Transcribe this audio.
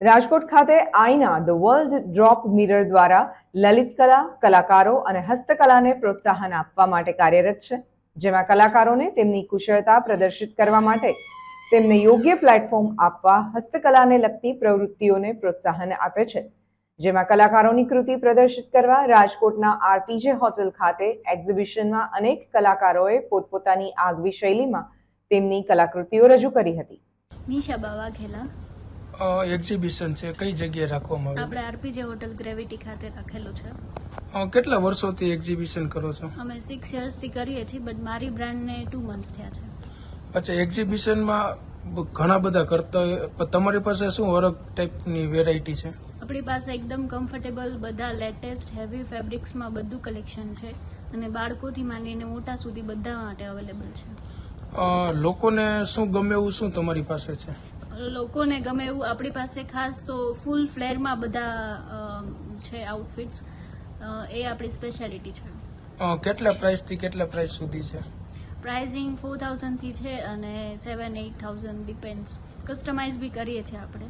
રાજકોટ ખાતે Aaina the world drop mirror દ્વારા લલિત કલા, કલાકારો અને હસ્તકલાને પ્રોત્સાહન આપવા માટે કાર્યરત છે, જેમાં કલાકારોને તેમની કુશળતા પ્રદર્શિત કરવા માટે તેમને યોગ્ય પ્લેટફોર્મ આપવા, હસ્તકલાને લગતી પ્રવૃત્તિઓને પ્રોત્સાહન આપે છે, જેમાં કલાકારોની કૃતિ પ્રદર્શિત કરવા રાજકોટના આરપીજે હોટેલ ખાતે એક્ઝિબિશનમાં અનેક કલાકારોએ પોતપોતાની આગવી શૈલીમાં તેમની કલાકૃતિઓ રજૂ કરી હતી. નિશા બાવા ઘેલા એક્ઝિબિશન છે. કઈ જગ્યાએ રાખવામાં આપણે આરપીજે હોટલ ગ્રેવિટી ખાતે રાખેલું છે. કેટલા વર્ષોથી એક્ઝિબિશન કરો છો? અમે સિક્સ યર્સથી કરીએ છીએ બટ મારી બ્રાન્ડને ટુ મંથ્સ થયા છે. અચ્છા એક્ઝિબિશનમાં ઘણા બધા કરતા હોય. પણ તમારી પાસે શું અલગ ટાઈપની વેરાયટી છે? આપણી પાસે એકદમ કમ્ફર્ટેબલ બધા લેટેસ્ટ હેવી ફેબ્રિક્સમાં બધું કલેક્શન છે અને બાળકોથી માંડીને મોટા સુધી બધા માટે અવેલેબલ છે. અ, લોકોને શું ગમે એવું શું તમારી પાસે છે? લોકોને ગમે એવું આપણી પાસે ખાસ તો ફૂલ ફ્લેરમાં બધા છે આઉટફિટ્સ એ આપણી સ્પેશિયાલિટી છે. કેટલા પ્રાઇસથી કેટલા પ્રાઇસ સુધી છે? પ્રાઇઝિંગ ફોર થાઉઝન્ડથી છે અને seven eight thousand depends customise બી કરીએ છીએ આપણે.